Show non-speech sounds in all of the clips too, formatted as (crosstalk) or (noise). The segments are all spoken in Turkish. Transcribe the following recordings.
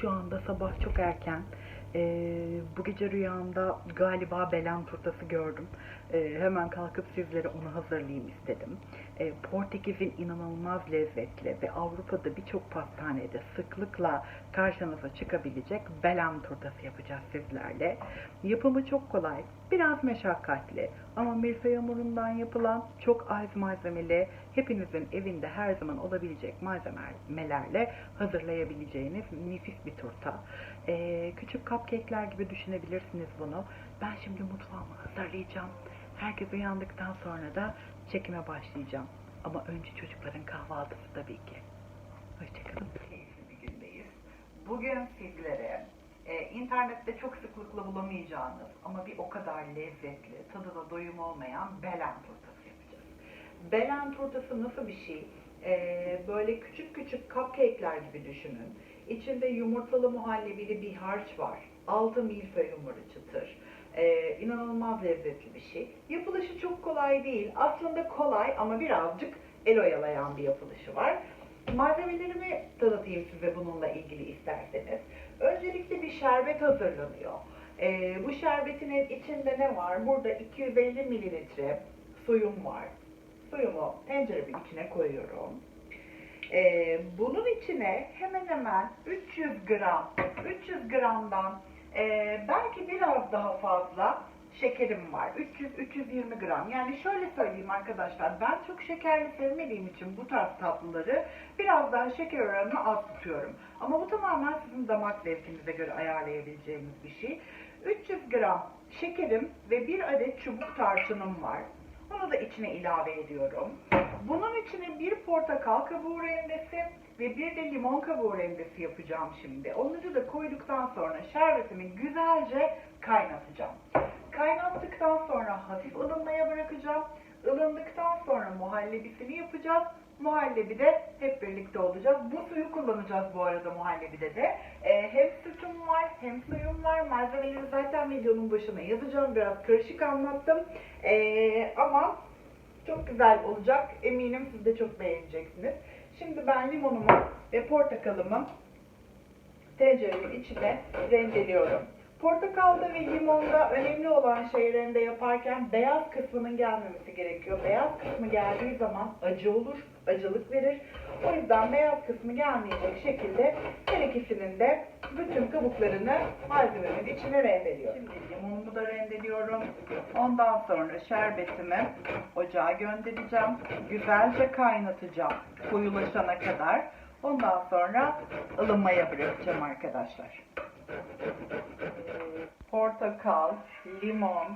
Şu anda sabah çok erken. Ee, bu gece rüyamda galiba belen turtası gördüm. Ee, hemen kalkıp sizlere onu hazırlayayım istedim. Ee, Portekiz'in inanılmaz lezzetli ve Avrupa'da birçok pastanede sıklıkla karşınıza çıkabilecek belen turtası yapacağız sizlerle. Yapımı çok kolay, biraz meşakkatli ama milföy hamurundan yapılan çok az malzemeli, hepinizin evinde her zaman olabilecek malzemelerle hazırlayabileceğiniz nefis bir turta. Ee, küçük cupcake'ler gibi düşünebilirsiniz bunu. Ben şimdi mutfağımı hazırlayacağım. Herkes uyandıktan sonra da çekime başlayacağım. Ama önce çocukların kahvaltısı tabii ki. Hoşçakalın. Keyifli bir gündeyiz. Bugün sizlere e, internette çok sıklıkla bulamayacağınız ama bir o kadar lezzetli, tadına doyum olmayan belen turtası yapacağız. Belen turtası nasıl bir şey? E, böyle küçük küçük cupcake'ler gibi düşünün. İçinde yumurtalı muhallebili bir harç var. Altı milföy hamuru çıtır. Ee, inanılmaz lezzetli bir şey. Yapılışı çok kolay değil. Aslında kolay ama birazcık el oyalayan bir yapılışı var. Malzemelerimi tanıtayım size bununla ilgili isterseniz. Öncelikle bir şerbet hazırlanıyor. Ee, bu şerbetinin içinde ne var? Burada 250 mililitre suyum var. Suyumu tenceremin içine koyuyorum. Ee, bunun içine hemen hemen 300 gram, 300 gramdan e, belki biraz daha fazla şekerim var. 300-320 gram. Yani şöyle söyleyeyim arkadaşlar, ben çok şekerli sevmediğim için bu tarz tatlıları biraz daha şeker oranını az tutuyorum. Ama bu tamamen sizin damak zevkinize göre ayarlayabileceğiniz bir şey. 300 gram şekerim ve bir adet çubuk tarçınım var. Onu da içine ilave ediyorum. Bunun içine bir portakal kabuğu rendesi ve bir de limon kabuğu rendesi yapacağım şimdi. Onları da koyduktan sonra şerbetimi güzelce kaynatacağım. Kaynattıktan sonra hafif ılınmaya bırakacağım. Ilındıktan sonra muhallebisini yapacağız. Muhallebi de hep birlikte olacağız. Bu suyu kullanacağız bu arada muhallebide de. Ee, hem sütüm var hem suyum var. Malzemeleri zaten videonun başına yazacağım. Biraz karışık anlattım. Ee, ama çok güzel olacak. Eminim siz de çok beğeneceksiniz. Şimdi ben limonumu ve portakalımı tencerenin içine rendeliyorum. Portakalda ve limonda önemli olan şey rende yaparken beyaz kısmının gelmemesi gerekiyor. Beyaz kısmı geldiği zaman acı olur, acılık verir. O yüzden beyaz kısmı gelmeyecek şekilde her ikisinin de bütün kabuklarını malzememin içine rendeliyorum. Şimdi limonumu da rendeliyorum. Ondan sonra şerbetimi ocağa göndereceğim. Güzelce kaynatacağım koyulaşana kadar. Ondan sonra ılınmaya bırakacağım arkadaşlar portakal, limon,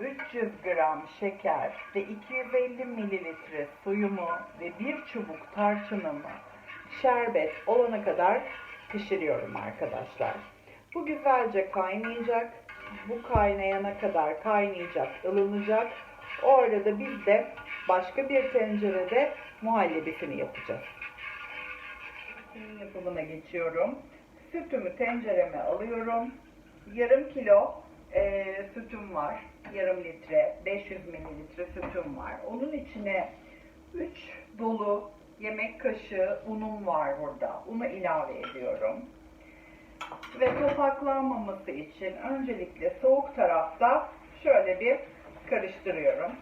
300 gram şeker ve 250 mililitre suyumu ve bir çubuk tarçınımı şerbet olana kadar pişiriyorum arkadaşlar. Bu güzelce kaynayacak. Bu kaynayana kadar kaynayacak, ılınacak. O arada biz de başka bir tencerede muhallebisini yapacağız. Şimdi yapımına geçiyorum. Sütümü tencereme alıyorum yarım kilo e, sütüm var. Yarım litre, 500 mililitre sütüm var. Onun içine 3 dolu yemek kaşığı unum var burada. Unu ilave ediyorum. Ve topaklanmaması için öncelikle soğuk tarafta şöyle bir karıştırıyorum.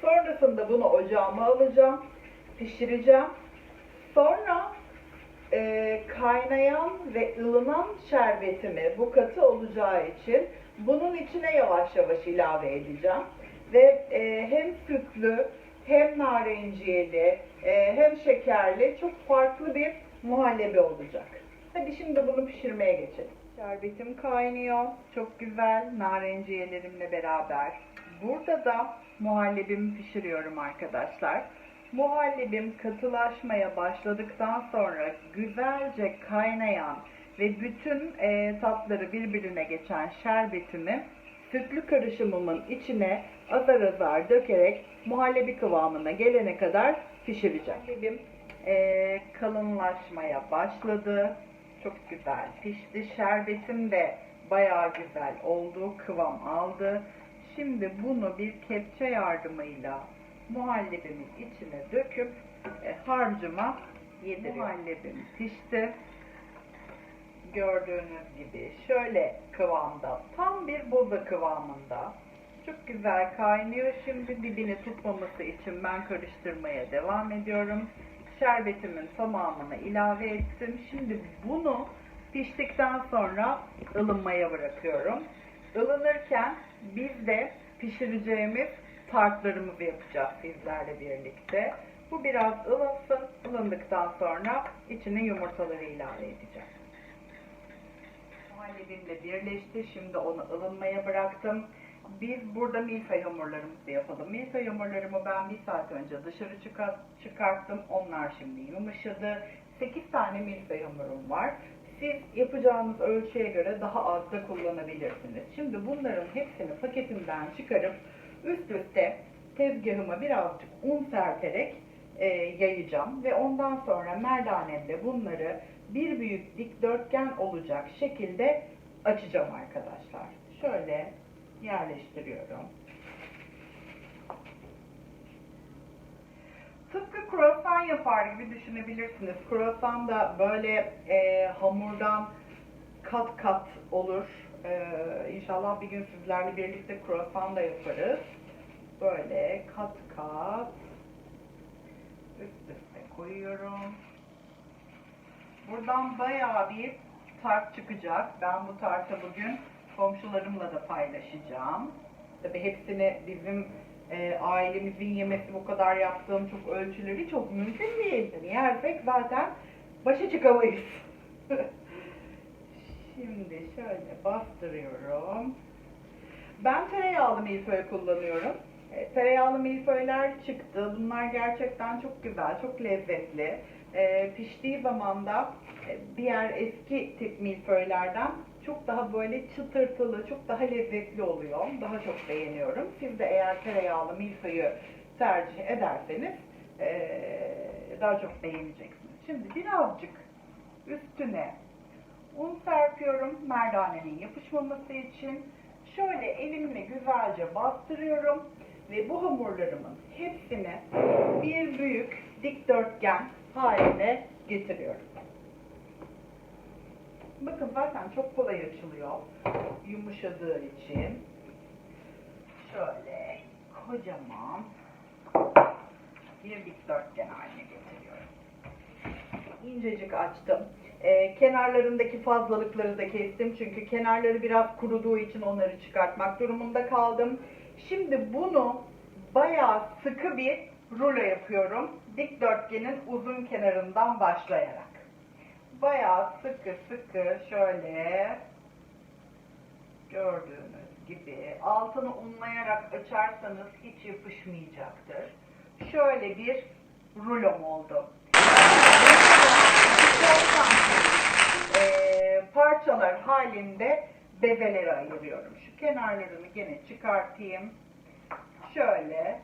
Sonrasında bunu ocağıma alacağım. Pişireceğim. Sonra e, kaynayan ve ılınan şerbetimi bu katı olacağı için bunun içine yavaş yavaş ilave edeceğim. Ve e, hem sütlü hem narenciyeli e, hem şekerli çok farklı bir muhallebi olacak. Hadi şimdi bunu pişirmeye geçelim. Şerbetim kaynıyor. Çok güzel narenciyelerimle beraber. Burada da muhallebimi pişiriyorum arkadaşlar. Muhallebim katılaşmaya başladıktan sonra güzelce kaynayan ve bütün e, tatları birbirine geçen şerbetimi sütlü karışımımın içine azar azar dökerek muhallebi kıvamına gelene kadar pişireceğim. Muhallebim e, kalınlaşmaya başladı. Çok güzel pişti. Şerbetim de bayağı güzel oldu. Kıvam aldı. Şimdi bunu bir kepçe yardımıyla muhallebimin içine döküp e, harcıma yediriyorum. Muhallebim pişti. gördüğünüz gibi şöyle kıvamda, tam bir boza kıvamında. Çok güzel kaynıyor. Şimdi dibini tutmaması için ben karıştırmaya devam ediyorum. Şerbetimin tamamını ilave ettim. Şimdi bunu piştikten sonra ılınmaya bırakıyorum. Ilınırken biz de pişireceğimiz tartlarımızı yapacağız sizlerle birlikte. Bu biraz ılınsın. Ilındıktan sonra içine yumurtaları ilave edeceğim. Muhallebimle birleşti. Şimdi onu ılınmaya bıraktım. Biz burada milföy hamurlarımızı yapalım. Milföy hamurlarımı ben bir saat önce dışarı çıkar- çıkarttım. Onlar şimdi yumuşadı. 8 tane milföy hamurum var. Siz yapacağınız ölçüye göre daha az da kullanabilirsiniz. Şimdi bunların hepsini paketimden çıkarıp üst üste tezgahıma birazcık un serperek e, yayacağım ve ondan sonra merdanemle bunları bir büyük dikdörtgen olacak şekilde açacağım arkadaşlar. Şöyle yerleştiriyorum. Tıpkı kruvasan yapar gibi düşünebilirsiniz. Kruvasan da böyle e, hamurdan kat kat olur. E, inşallah bir gün sizlerle birlikte kruvasan da yaparız. Böyle kat kat üst üste koyuyorum. Buradan bayağı bir tart çıkacak. Ben bu tartı bugün komşularımla da paylaşacağım. Tabii hepsini bizim e, ailemizin yemesi bu kadar yaptığım çok ölçüleri çok mümkün değildir. Yersek zaten başa çıkamayız. (laughs) Şimdi şöyle bastırıyorum. Ben tereyağlı milföy kullanıyorum. E, tereyağlı milföyler çıktı. Bunlar gerçekten çok güzel, çok lezzetli. E, piştiği zaman da e, diğer eski tip milföylerden çok daha böyle çıtırtılı, çok daha lezzetli oluyor. Daha çok beğeniyorum. Siz de eğer tereyağlı milföyü tercih ederseniz e, daha çok beğeneceksiniz. Şimdi birazcık üstüne un serpiyorum merdanenin yapışmaması için. Şöyle elimle güzelce bastırıyorum hamurlarımın hepsini bir büyük dikdörtgen haline getiriyorum. Bakın zaten çok kolay açılıyor. Yumuşadığı için. Şöyle kocaman bir dikdörtgen haline getiriyorum. İncecik açtım. Ee, kenarlarındaki fazlalıkları da kestim. Çünkü kenarları biraz kuruduğu için onları çıkartmak durumunda kaldım. Şimdi bunu bayağı sıkı bir rulo yapıyorum. Dikdörtgenin uzun kenarından başlayarak. Bayağı sıkı sıkı şöyle gördüğünüz gibi altını unlayarak açarsanız hiç yapışmayacaktır. Şöyle bir rulom oldu. Eee, parçalar halinde bezelere ayırıyorum. Şu kenarlarını gene çıkartayım. Şöyle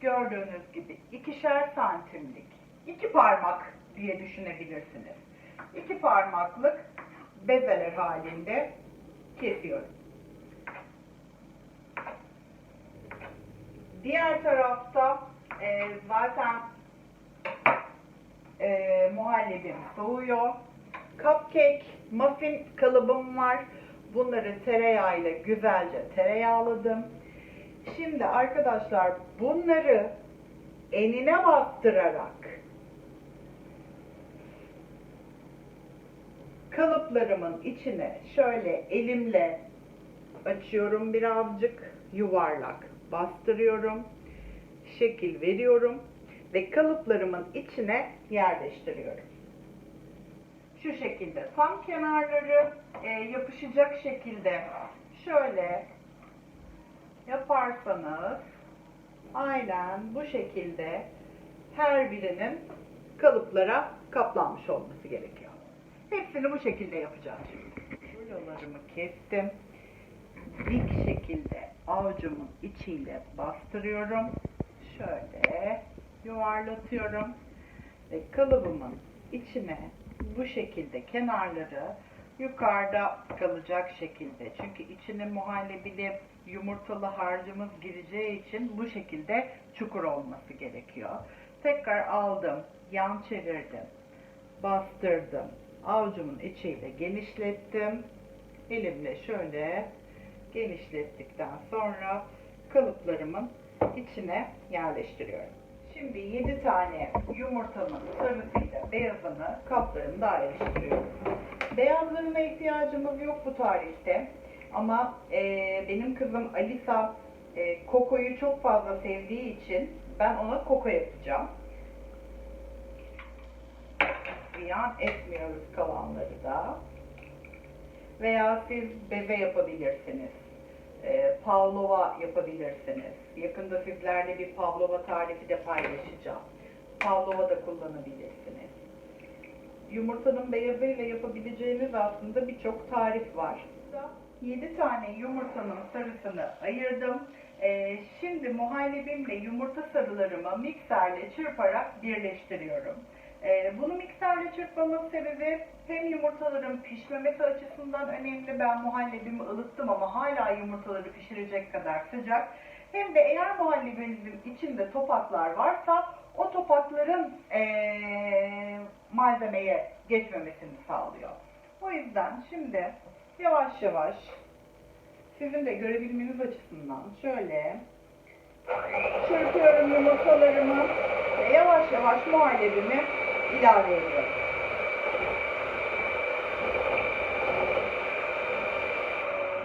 gördüğünüz gibi ikişer santimlik iki parmak diye düşünebilirsiniz. İki parmaklık bezeler halinde kesiyorum. Diğer tarafta e, zaten e, muhallebim soğuyor. Cupcake, muffin kalıbım var. Bunları tereyağıyla güzelce tereyağladım. Şimdi arkadaşlar bunları enine bastırarak kalıplarımın içine şöyle elimle açıyorum birazcık yuvarlak bastırıyorum şekil veriyorum ve kalıplarımın içine yerleştiriyorum. Şu şekilde tam kenarları e, yapışacak şekilde şöyle yaparsanız aynen bu şekilde her birinin kalıplara kaplanmış olması gerekiyor. Hepsini bu şekilde yapacağım şimdi. Kestim. Dik şekilde avucumun içiyle bastırıyorum. Şöyle yuvarlatıyorum. Ve kalıbımın içine bu şekilde kenarları yukarıda kalacak şekilde. Çünkü içine muhallebili yumurtalı harcımız gireceği için bu şekilde çukur olması gerekiyor. Tekrar aldım, yan çevirdim, bastırdım, avucumun içiyle genişlettim. Elimle şöyle genişlettikten sonra kalıplarımın içine yerleştiriyorum. Şimdi 7 tane yumurtanın sarısıyla beyazını kaplarımda ayrıştırıyorum. Beyazlarına ihtiyacımız yok bu tarifte. Ama eee, benim kızım Alisa eee, kokoyu çok fazla sevdiği için ben ona koko yapacağım. Ziyan etmiyoruz kalanları da. Veya siz beze yapabilirsiniz. Eee pavlova yapabilirsiniz. Yakında sizlerle bir pavlova tarifi de paylaşacağım. Pavlova da kullanabilirsiniz. Yumurtanın beyazıyla yapabileceğiniz aslında birçok tarif var. 7 tane yumurtanın sarısını ayırdım. Ee, şimdi muhallebimle yumurta sarılarımı mikserle çırparak birleştiriyorum. Ee, bunu mikserle çırpmamın sebebi hem yumurtaların pişmemesi açısından önemli. Ben muhallebimi ılıttım ama hala yumurtaları pişirecek kadar sıcak. Hem de eğer muhallebinizin içinde topaklar varsa o topakların ee, malzemeye geçmemesini sağlıyor. O yüzden şimdi yavaş yavaş sizin de görebilmeniz açısından şöyle çırpıyorum yumurtalarımı ve yavaş yavaş muhallebimi ilave ediyorum.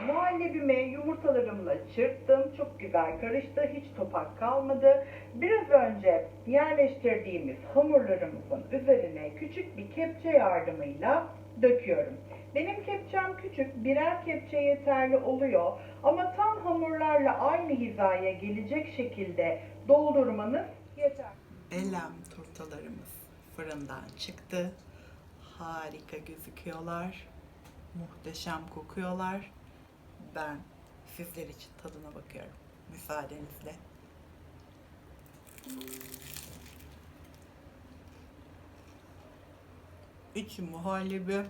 Muhallebimi yumurtalarımla çırptım. Çok güzel karıştı. Hiç topak kalmadı. Biraz önce yerleştirdiğimiz hamurlarımızın üzerine küçük bir kepçe yardımıyla döküyorum. Benim kepçem küçük. Birer kepçe yeterli oluyor. Ama tam hamurlarla aynı hizaya gelecek şekilde doldurmanız yeter. Elem turtalarımız fırından çıktı. Harika gözüküyorlar. Muhteşem kokuyorlar. Ben sizler için tadına bakıyorum. Müsaadenizle. İçi muhallebi,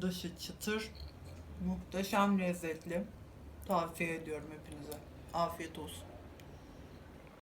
dışı çıtır, muhteşem lezzetli. Tavsiye ediyorum hepinize. Afiyet olsun.